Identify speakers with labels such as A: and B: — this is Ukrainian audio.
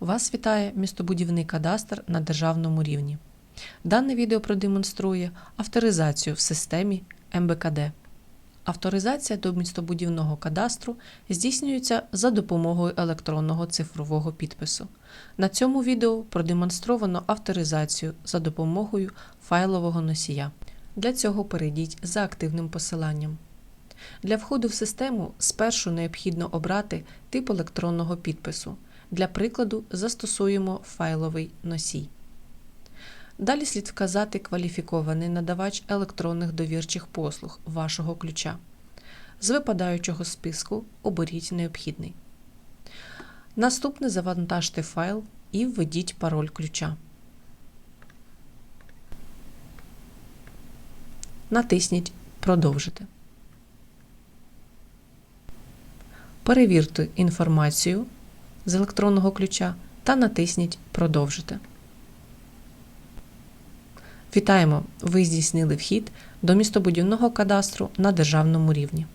A: Вас вітає містобудівний кадастр на державному рівні. Дане відео продемонструє авторизацію в системі МБКД. Авторизація до містобудівного кадастру здійснюється за допомогою електронного цифрового підпису. На цьому відео продемонстровано авторизацію за допомогою файлового носія. Для цього перейдіть за активним посиланням. Для входу в систему спершу необхідно обрати тип електронного підпису. Для прикладу застосуємо файловий носій. Далі слід вказати кваліфікований надавач електронних довірчих послуг вашого ключа. З випадаючого списку оберіть необхідний. Наступне завантажте файл і введіть пароль ключа. Натисніть Продовжити. Перевірте інформацію з електронного ключа та натисніть Продовжити. Вітаємо! Ви здійснили вхід до містобудівного кадастру на державному рівні.